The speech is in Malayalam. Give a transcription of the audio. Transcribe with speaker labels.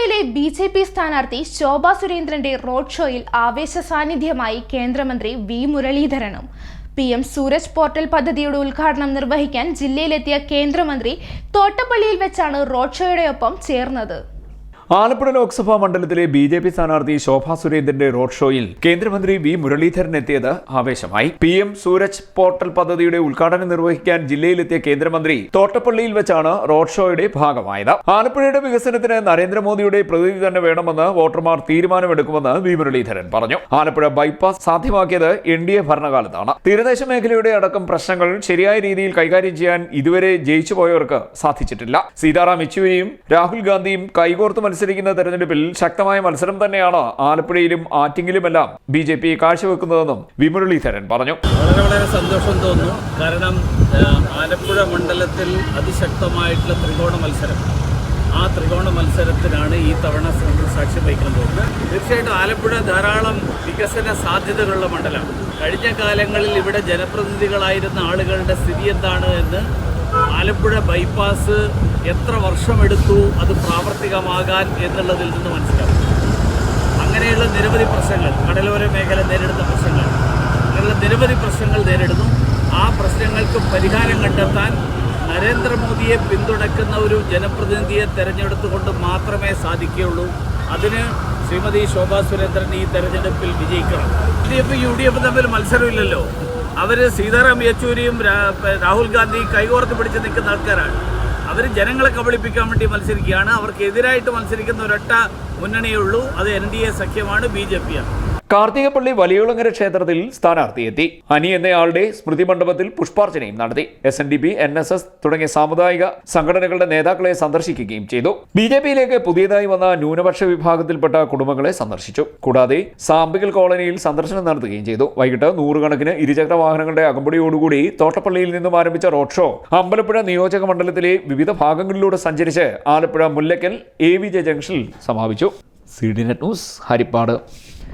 Speaker 1: ആലപ്പുഴയിലെ ബി ജെ പി സ്ഥാനാർത്ഥി ശോഭാ സുരേന്ദ്രന്റെ റോഡ് ഷോയിൽ ആവേശ സാന്നിധ്യമായി കേന്ദ്രമന്ത്രി വി മുരളീധരനും. പി എം സൂരജ് പോർട്ടൽ പദ്ധതിയുടെ ഉദ്ഘാടനം നിർവഹിക്കാൻ ജില്ലയിലെത്തിയ കേന്ദ്രമന്ത്രി തോട്ടപ്പള്ളിയിൽ വെച്ചാണ് റോഡ് ഷോയുടെ ഒപ്പം ചേർന്നത്.
Speaker 2: ആലപ്പുഴ ലോക്സഭാ മണ്ഡലത്തിലെ ബി ജെ പി സ്ഥാനാർത്ഥി ശോഭാ സുരേന്ദ്രന്റെ റോഡ് ഷോയിൽ കേന്ദ്രമന്ത്രി വി മുരളീധരൻ എത്തിയത് ആവേശമായി. പി എം സൂരജ് പോർട്ടൽ പദ്ധതിയുടെ ഉദ്ഘാടനം നിർവഹിക്കാൻ ജില്ലയിലെത്തിയ കേന്ദ്രമന്ത്രി തോട്ടപ്പള്ളിയിൽ വെച്ചാണ് റോഡ് ഷോയുടെ ഭാഗമായത്. ആലപ്പുഴയുടെ വികസനത്തിന് നരേന്ദ്രമോദിയുടെ പ്രതിനിധി തന്നെ വേണമെന്ന് വോട്ടർമാർ തീരുമാനമെടുക്കുമെന്ന് വി മുരളീധരൻ പറഞ്ഞു. ആലപ്പുഴ ബൈപ്പാസ് സാധ്യമാക്കിയത് എൻ ഡി എ ഭരണകാലത്താണ്. തീരദേശ മേഖലയുടെ അടക്കം പ്രശ്നങ്ങൾ ശരിയായ രീതിയിൽ കൈകാര്യം ചെയ്യാൻ ഇതുവരെ ജയിച്ചുപോയവർക്ക് സാധിച്ചിട്ടില്ല. സീതാറാം യെച്ചൂരിയും രാഹുൽ ഗാന്ധിയും കൈകോർത്ത് മത്സരിക്കുന്ന തെരഞ്ഞെടുപ്പിൽ ശക്തമായ മത്സരം തന്നെയാണ് ആലപ്പുഴയിലും ആറ്റിങ്ങിലുമെല്ലാം ബി ജെ പി കാഴ്ചവെക്കുന്നതെന്നും വി മുരളീധരൻ പറഞ്ഞു.
Speaker 3: വളരെ വളരെ സന്തോഷം തോന്നുന്നു. കാരണം ആലപ്പുഴ മണ്ഡലത്തിൽ അതിശക്തമായിട്ടുള്ള ത്രികോണ മത്സരം. ആ ത്രികോണ മത്സരത്തിനാണ് ഈ തവണ സാക്ഷ്യം വഹിക്കാൻ പോകുന്നത്. തീർച്ചയായിട്ടും ആലപ്പുഴ ധാരാളം വികസന സാധ്യതകളുള്ള മണ്ഡലമാണ്. കഴിഞ്ഞ കാലങ്ങളിൽ ഇവിടെ ജനപ്രതിനിധികളായിരുന്ന ആളുകളുടെ സ്ഥിതി എന്താണ് എന്ന് ആലപ്പുഴ ബൈപ്പാസ് എത്ര വർഷമെടുത്തു അത് പ്രാവർത്തികമാകാൻ എന്നുള്ളതിൽ നിന്ന് മനസ്സിലാവും. അങ്ങനെയുള്ള നിരവധി പ്രശ്നങ്ങൾ കടലോര മേഖല നേരിടുന്ന പ്രശ്നങ്ങൾ അങ്ങനെയുള്ള നിരവധി പ്രശ്നങ്ങൾ നേരിടുന്നു. ആ പ്രശ്നങ്ങൾക്ക് പരിഹാരം കണ്ടെത്താൻ നരേന്ദ്രമോദിയെ പിന്തുണയ്ക്കുന്ന ഒരു ജനപ്രതിനിധിയെ തെരഞ്ഞെടുത്തുകൊണ്ട് മാത്രമേ സാധിക്കുകയുള്ളൂ. അതിന് ശ്രീമതി ശോഭാ സുരേന്ദ്രൻ ഈ തെരഞ്ഞെടുപ്പിൽ വിജയിക്കണം. D F U D F തമ്മിൽ മത്സരമില്ലല്ലോ. അവർ സീതാറാം യെച്ചൂരിയും രാഹുൽ ഗാന്ധി കൈകോർത്ത് പിടിച്ച് നിൽക്കുന്ന ആൾക്കാരാണ്. അവർ ജനങ്ങളെ കബളിപ്പിക്കാൻ വേണ്ടി മത്സരിക്കുകയാണ്. അവർക്കെതിരായിട്ട് മത്സരിക്കുന്ന ഒരൊറ്റ മുന്നണിയേ ഉള്ളൂ. അത് എൻ ഡി എ സഖ്യമാണ് ബി ജെ പിയാണ്.
Speaker 2: കാർത്തികപ്പള്ളി വലിയുളങ്ങര ക്ഷേത്രത്തിൽ സ്ഥാനാർത്ഥിയെത്തി. അനി എന്നയാളുടെ സ്മൃതി മണ്ഡപത്തിൽ പുഷ്പാർച്ചനയും നടത്തി. S N D P N S S തുടങ്ങിയ സാമുദായിക സംഘടനകളുടെ നേതാക്കളെ സന്ദർശിക്കുകയും ചെയ്തു. ബി ജെ പിയിലേക്ക് പുതിയതായി വന്ന ന്യൂനപക്ഷ വിഭാഗത്തിൽപ്പെട്ട കുടുംബങ്ങളെ സന്ദർശിച്ചു. കൂടാതെ സാമ്പിക്കൽ കോളനിയിൽ സന്ദർശനം നടത്തുകയും ചെയ്തു. വൈകിട്ട് നൂറുകണക്കിന് ഇരുചക്ര വാഹനങ്ങളുടെ അകമ്പടിയോടുകൂടി തോട്ടപ്പള്ളിയിൽ നിന്നും ആരംഭിച്ച റോഡ് ഷോ അമ്പലപ്പുഴ നിയോജക മണ്ഡലത്തിലെ വിവിധ ഭാഗങ്ങളിലൂടെ സഞ്ചരിച്ച് Alappuzha Mullakkal A V J ജംഗ്ഷനിൽ സമാപിച്ചു. C D net news Haripad.